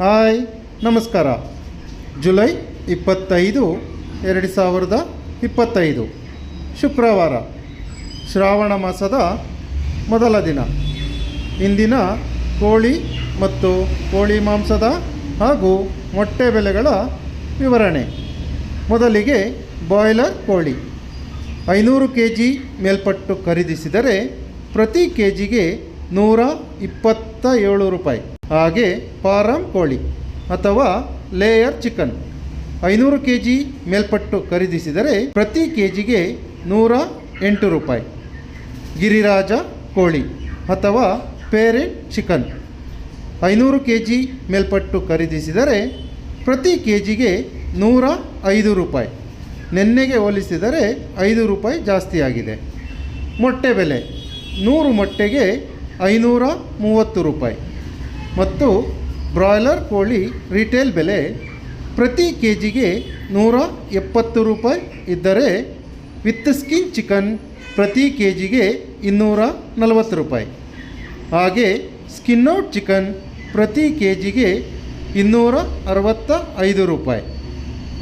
Hi, ನಮಸ್ಕಾರ. July ಇಪ್ಪತ್ತೈದು, ಎರಡು ಸಾವಿರದ ಇಪ್ಪತ್ತೈದು. ಶುಕ್ರವಾರ, ಶ್ರಾವಣ ಮಾಸದ ಮೊದಲ ದಿನ. ಇಂದಿನ ಕೋಳಿ ಮತ್ತು ಕೋಳಿ ಮಾಂಸದ ಹಾಗೂ ಮೊಟ್ಟೆ ಬೆಲೆಗಳ ವಿವರಣೆ. ಮೊದಲಿಗೆ ಬಾಯ್ಲರ್ ಕೋಳಿ. ಐನೂರು ಕೆ ಜಿ ಮೇಲ್ಪಟ್ಟು ಖರೀದಿಸಿದರೆ ಪ್ರತಿ ಕೆ ಜಿಗೆ ನೂರ ಇಪ್ಪತ್ತ ಏಳು ರೂಪಾಯಿ. ಹಾಗೆ ಫಾರಂ ಕೋಳಿ ಅಥವಾ ಲೇಯರ್ ಚಿಕನ್. ಐನೂರು ಕೆ ಜಿ ಮೇಲ್ಪಟ್ಟು ಖರೀದಿಸಿದರೆ ಪ್ರತಿ ಕೆ ಜಿಗೆ ನೂರ ಎಂಟು ರೂಪಾಯಿ. ಗಿರಿರಾಜ ಕೋಳಿ ಅಥವಾ ಪೇರೆಂಟ್ ಚಿಕನ್. ಐನೂರು ಕೆ ಜಿ ಮೇಲ್ಪಟ್ಟು ಖರೀದಿಸಿದರೆ ಪ್ರತಿ ಕೆ ಜಿಗೆ ನೂರ ಐದು ರೂಪಾಯಿ. ನೆನ್ನೆಗೆ ಹೋಲಿಸಿದರೆ ಐದು ರೂಪಾಯಿ ಜಾಸ್ತಿಯಾಗಿದೆ ಮೊಟ್ಟೆ ಬೆಲೆ. ನೂರು ಮೊಟ್ಟೆಗೆ ಐನೂರ ಮೂವತ್ತು ರೂಪಾಯಿ. ಮತ್ತು ಬ್ರಾಯ್ಲರ್ ಕೋಳಿ ರಿಟೇಲ್ ಬೆಲೆ ಪ್ರತಿ ಕೆ ಜಿಗೆ ನೂರ ಎಪ್ಪತ್ತು ರೂಪಾಯಿ ಇದ್ದರೆ ವಿತ್ ಸ್ಕಿನ್ ಚಿಕನ್ ಪ್ರತಿ ಕೆ ಜಿಗೆ ಇನ್ನೂರ ನಲವತ್ತು ರೂಪಾಯಿ. ಹಾಗೆ ಸ್ಕಿನ್ ಔಟ್ ಚಿಕನ್ ಪ್ರತಿ ಕೆ ಜಿಗೆ ಇನ್ನೂರ ಅರವತ್ತ ಐದು ರೂಪಾಯಿ.